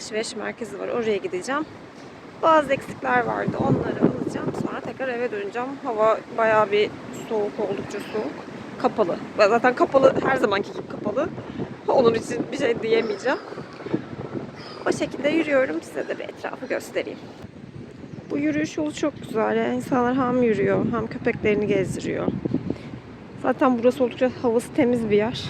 Alışveriş merkezi var. Oraya gideceğim. Bazı eksikler vardı. Onları alacağım. Sonra tekrar eve döneceğim. Hava bayağı bir soğuk, oldukça soğuk. Kapalı. Zaten kapalı, her zamanki gibi kapalı. Onun için bir şey diyemeyeceğim. O şekilde yürüyorum. Size de bir etrafı göstereyim. Bu yürüyüş yolu çok güzel. Yani insanlar hem yürüyor hem köpeklerini gezdiriyor. Zaten burası oldukça havası temiz bir yer.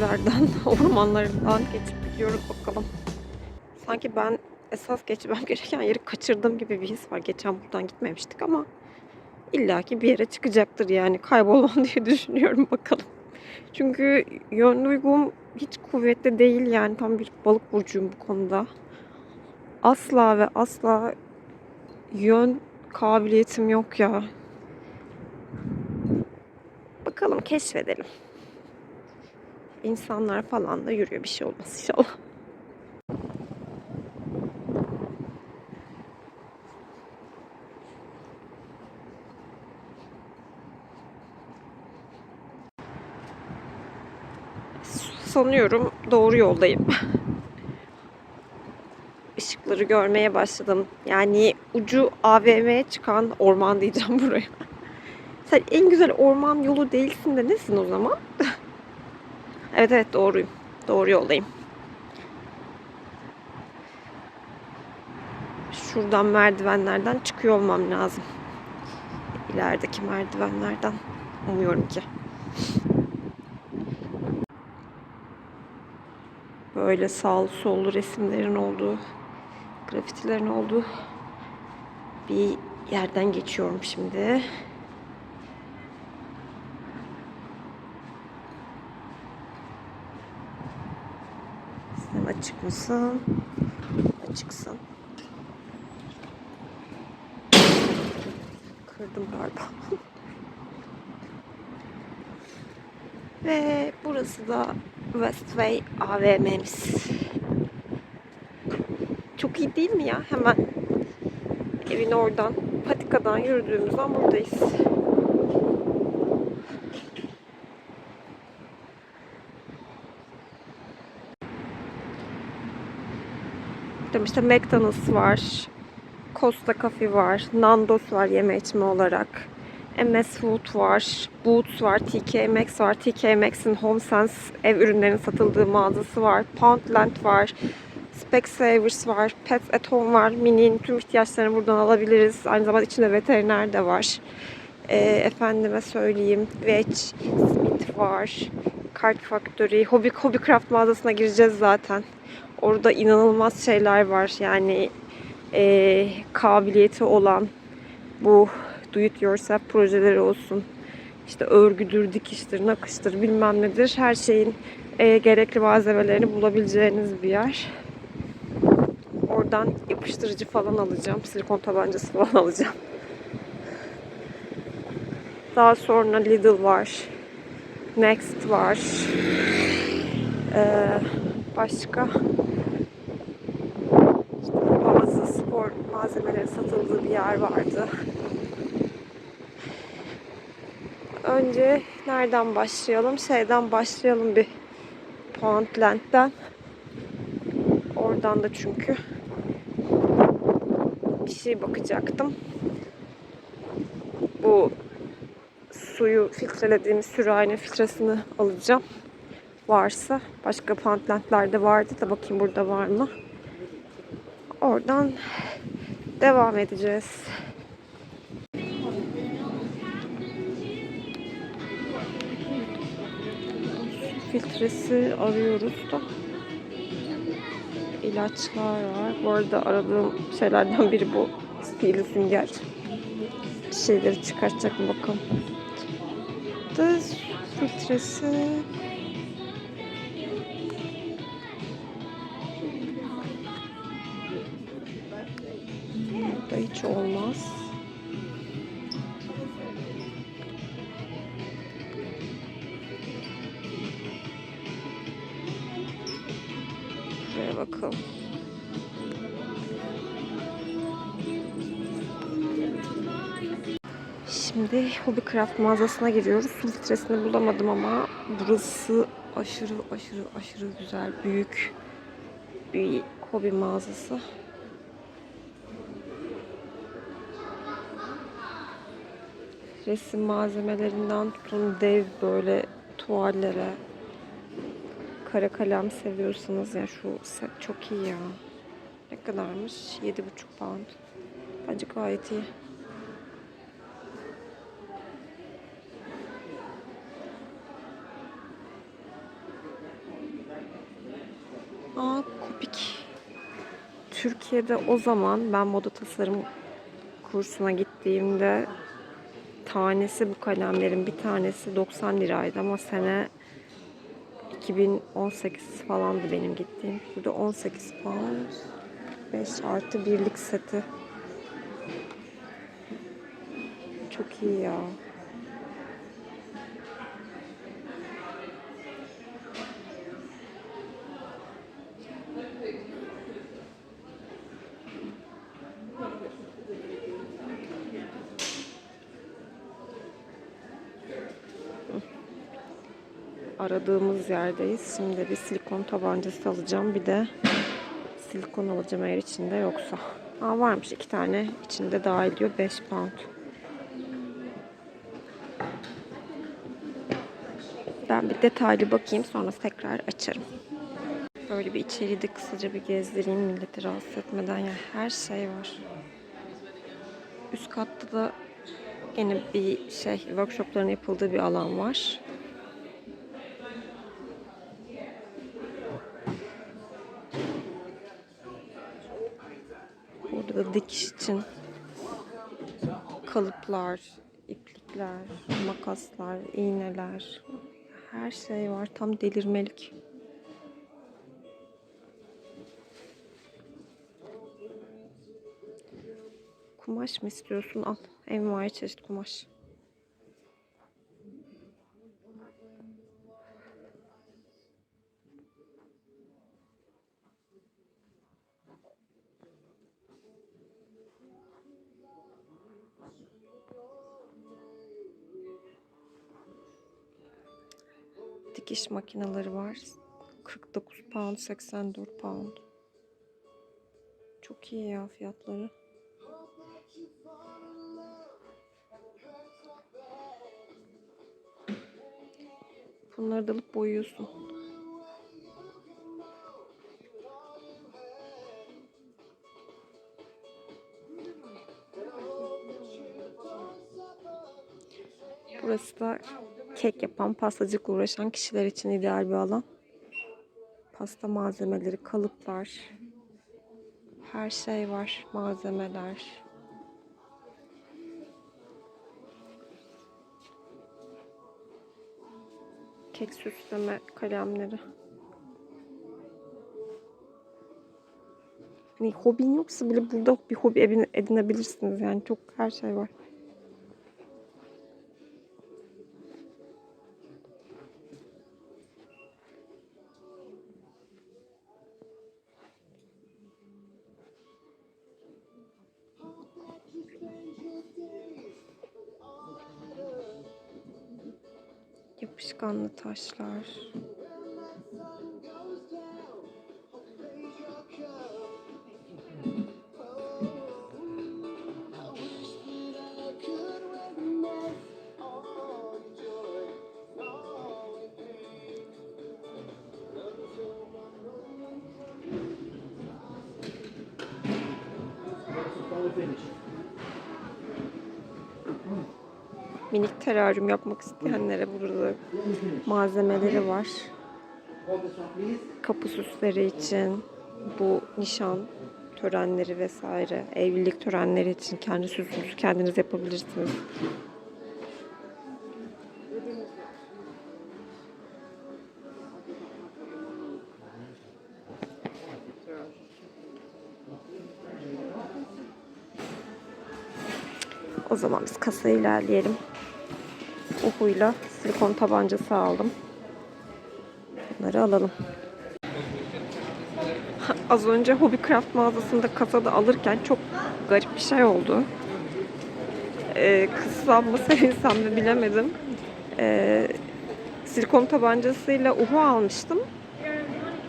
Yeşilliklerden, ormanlarından geçip gidiyoruz bakalım. Sanki ben esas geçmem gereken yeri kaçırdığım gibi bir his var. Geçen buradan gitmemiştik ama illaki bir yere çıkacaktır yani. Kaybolmam diye düşünüyorum bakalım. Çünkü yön duygum hiç kuvvetli değil yani. Tam bir balık burcuyum bu konuda. Asla ve asla yön kabiliyetim yok ya. Bakalım keşfedelim insanlar falan da yürüyor. Bir şey olmaz inşallah. Sanıyorum doğru yoldayım. Işıkları görmeye başladım. Yani ucu AVM'ye çıkan orman diyeceğim buraya. Sen en güzel orman yolu değilsin de nesin o zaman? Evet evet doğruyum. Doğru yoldayım. Şuradan merdivenlerden çıkıyor olmam lazım. İlerideki merdivenlerden. Umuyorum ki. Böyle sağlı sollu resimlerin olduğu, grafitilerin olduğu bir yerden geçiyorum şimdi. Sen açık mısın? Açıksın. Kırdım galiba. Ve burası da Westway AVM'miz. Çok iyi değil mi ya? Hemen evin oradan, patikadan yürüdüğümüz an buradayız. Burada işte McDonald's var. Costa Coffee var. Nando's var yeme içme olarak. MS Food var. Boots var. TK Maxx var. TK Maxx'in HomeSense ev ürünlerinin satıldığı mağazası var. Poundland var. Specsavers var. Pets at Home var. Mini'nin tüm ihtiyaçlarını buradan alabiliriz. Aynı zamanda içinde veteriner de var. Ee, efendime söyleyeyim. Veg, Smith var. Card Factory. Hobby, Hobbycraft mağazasına gireceğiz zaten. Orada inanılmaz şeyler var. Yani e, kabiliyeti olan bu do it yourself projeleri olsun. İşte örgüdür, dikiştir, nakıştır bilmem nedir. Her şeyin e, gerekli malzemelerini bulabileceğiniz bir yer. Oradan yapıştırıcı falan alacağım. Silikon tabancası falan alacağım. Daha sonra Lidl var. Next var. Ee, başka işte bazı spor malzemeleri satıldığı bir yer vardı. Önce nereden başlayalım? Şeyden başlayalım bir Poundland'den. Oradan da çünkü bir şey bakacaktım. Bu suyu filtrelediğimiz sürahinin filtresini alacağım. Varsa başka Poundland'lerde vardı da bakayım burada var mı? Oradan devam edeceğiz. Filtresi arıyoruz da ilaçlar var. Bu arada aradığım şeylerden biri bu. Sihirli sünger. Bir şeyleri çıkartacak mı bakalım yaptı. Filtresi. Burada hiç olmaz. Hobbycraft mağazasına giriyoruz. Su filtresini bulamadım ama burası aşırı aşırı aşırı güzel, büyük bir hobi mağazası. Resim malzemelerinden tutun dev böyle tuvallere, kara kalem seviyorsanız ya şu set çok iyi ya. Ne kadarmış? 7,5 pound. Bence gayet iyi. Aa Kopik. Türkiye'de o zaman ben moda tasarım kursuna gittiğimde tanesi bu kalemlerin bir tanesi 90 liraydı ama sene 2018 falandı benim gittiğim. Burada 18 pound 5 artı birlik seti. Çok iyi ya. Aradığımız yerdeyiz. Şimdi bir silikon tabancası alacağım. Bir de silikon alacağım eğer içinde yoksa. Aa varmış iki tane içinde dahil diyor 5 pound. Ben bir detaylı bakayım sonra tekrar açarım. Böyle bir içeriği de kısaca bir gezdireyim milleti rahatsız etmeden. Yani her şey var. Üst katta da yine bir şey workshopların yapıldığı bir alan var. Burada da dikiş için kalıplar, iplikler, makaslar, iğneler, her şey var. Tam delirmelik. Kumaş mı istiyorsun? Al. Envai çeşit kumaş. Dikiş makineleri var. 49 pound, 84 pound. Çok iyi ya fiyatları. Bunları da alıp boyuyorsun. Burası da kek yapan, pastacılıkla uğraşan kişiler için ideal bir alan. Pasta malzemeleri, kalıplar, her şey var, malzemeler. Kek süsleme kalemleri. Hani hobin yoksa bile burada bir hobi edine- edinebilirsiniz yani çok her şey var. Yapışkanlı taşlar. Minik teraryum yapmak isteyenlere burada malzemeleri var. Kapı süsleri için, bu nişan törenleri vesaire, evlilik törenleri için kendi süsünüzü kendiniz yapabilirsiniz. O zaman biz kasaya ilerleyelim. Uhu'yla silikon tabancası aldım. Bunları alalım. Az önce Hobbycraft mağazasında kasada alırken çok garip bir şey oldu. Ee, kızsam mı sevinsem mi bilemedim. Ee, silikon tabancasıyla Uhu almıştım.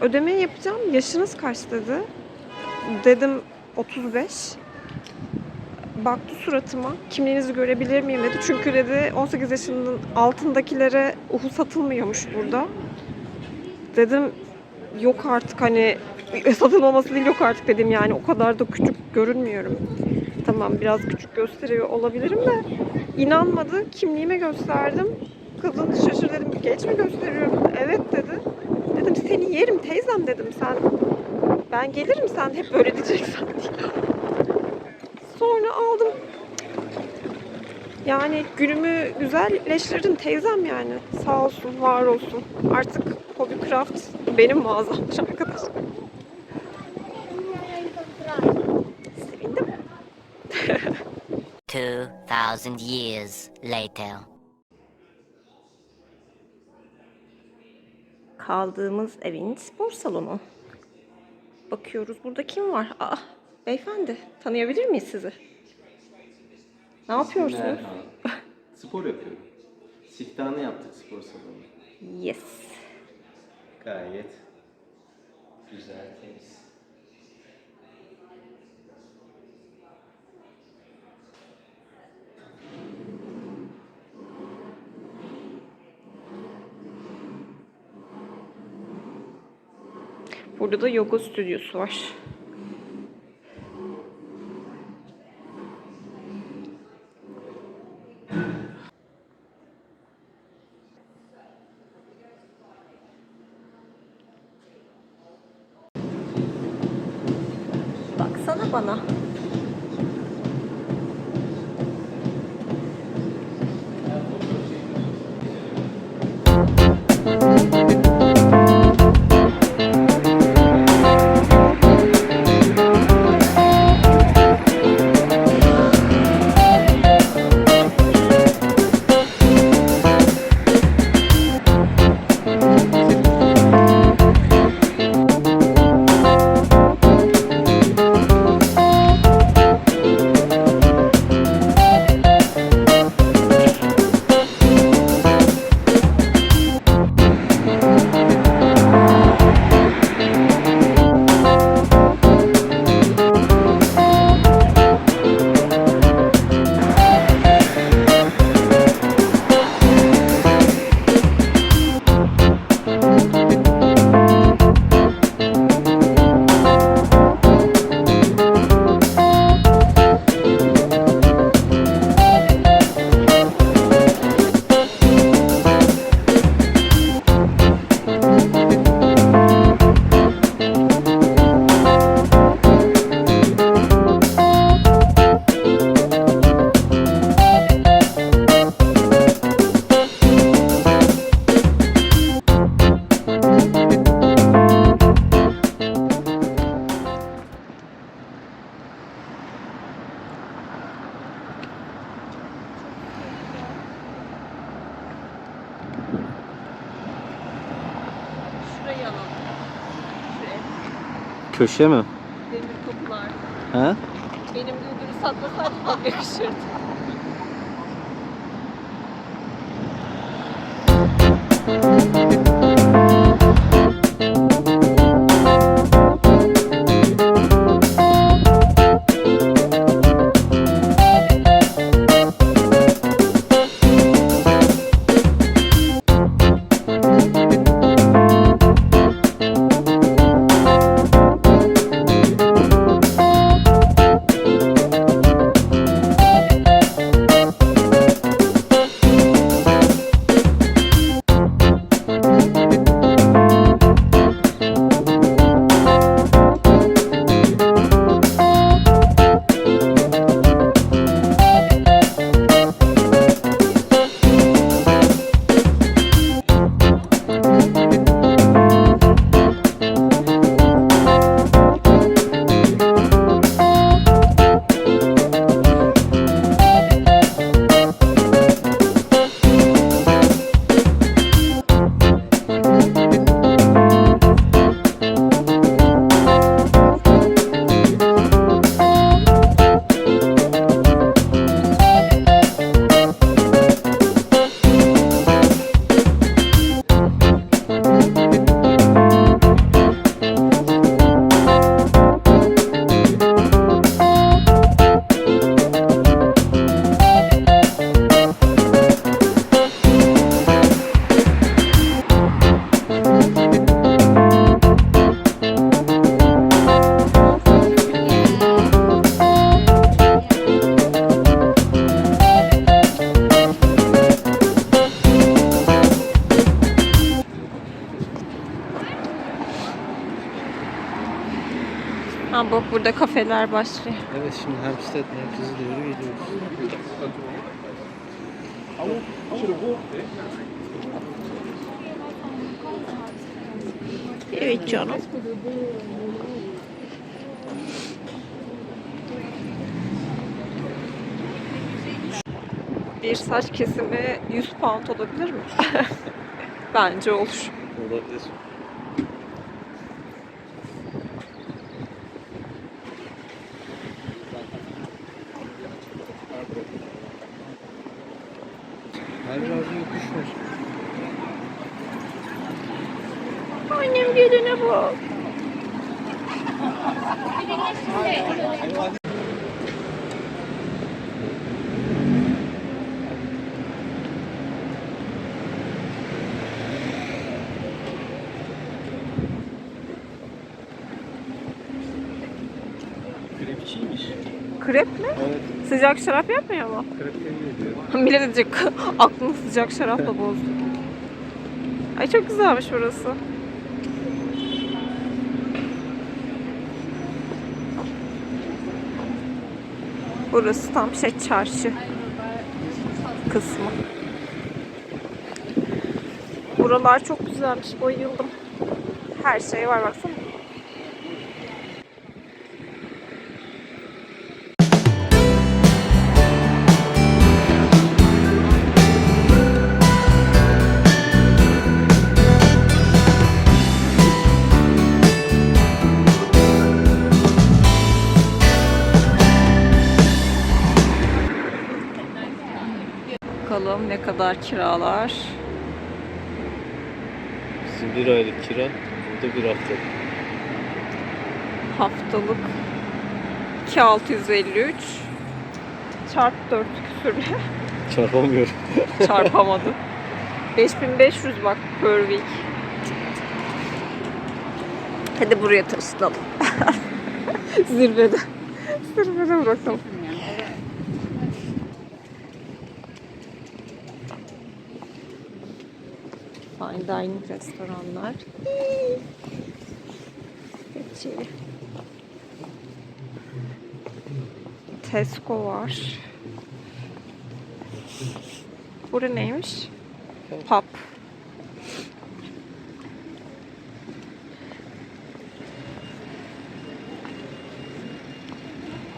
Ödemeyi yapacağım. Yaşınız kaç dedi. Dedim 35. Baktı suratıma. Kimliğinizi görebilir miyim dedi. Çünkü dedi 18 yaşının altındakilere uhu satılmıyormuş burada. Dedim yok artık hani satın olması değil yok artık dedim yani o kadar da küçük görünmüyorum. Tamam biraz küçük gösteriyor olabilirim de inanmadı. Kimliğime gösterdim. Kadın şaşır dedim geç mi gösteriyorum? Evet dedi. Dedim seni yerim teyzem dedim sen. Ben gelirim sen hep böyle diyeceksen diye. Sonra. Yani günümü güzelleştirdin teyzem yani. Sağ olsun, var olsun. Artık Hobbycraft benim mağazamdır arkadaşlar. Sevindim. 2,000 years later. Kaldığımız evin spor salonu. Bakıyoruz burada kim var? Aa, beyefendi tanıyabilir miyiz sizi? Ne yapıyorsunuz? Spor yapıyorum. Siftahını yaptık spor salonu. Yes. Gayet güzel, temiz. Burada da yoga stüdyosu var. Baksana bana. Köşe mi? Demir kapılar. Ha? Benim güldürü satmasaydı tam yakışırdı. Kafeler başlıyor. Evet şimdi Hempstead merkeze doğru geliyoruz. Evet canım. Bir saç kesimi 100 pound olabilir mi? Bence olur. Olabilir. Her biraz yokuş var. Annem gelene bak. Krepçiymiş. Krep mi? Evet. Sıcak şarap yapmıyor mu? Krep geliyor. Millet diyecek aklını sıcak şarapla bozdu. Ay çok güzelmiş burası. Burası tam şey çarşı kısmı. Buralar çok güzelmiş. Bayıldım. Her şey var baksana. Kadar kiralar. Bizim bir aylık kira, burada bir hafta. Haftalık 2653 çarp 4 küsürle Çarpamıyorum. çarpamadım. 5500 bak per week. Hadi buraya taşınalım. Zirvede. Zirvede bırakalım. Fine dining restoranlar. Geçelim. Tesco var. Bura neymiş? Pub.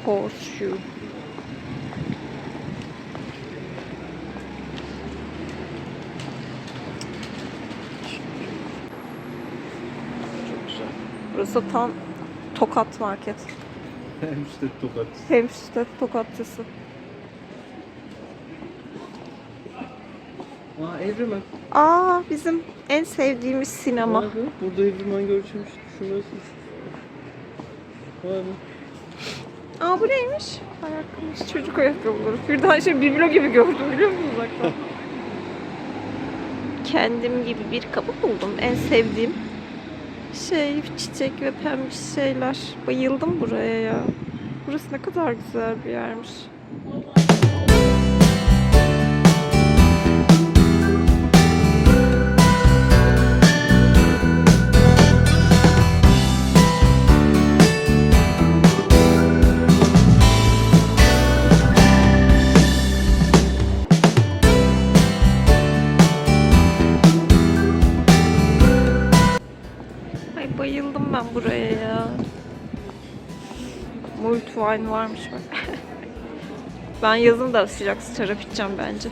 Horseshoe. Çok güzel. Burası tam Tokat Market. Hempstead tokat. Hempstead Tokatçısı. Aa Evrimen. Aa bizim en sevdiğimiz sinema. Vay be, Burada Evrimen görüşmüş. Şurası. Vay be. Aa bu neymiş? Ayakkabı, çocuk ayakkabıları. Bir daha şey biblo gibi gördüm biliyor musun uzaktan? Kendim gibi bir kapı buldum. En sevdiğim şey çiçek ve pembe şeyler. Bayıldım buraya ya. Burası ne kadar güzel bir yermiş. Buraya ya. Malt wine varmış bak. ben yazın da sıcak şarap içeceğim bence.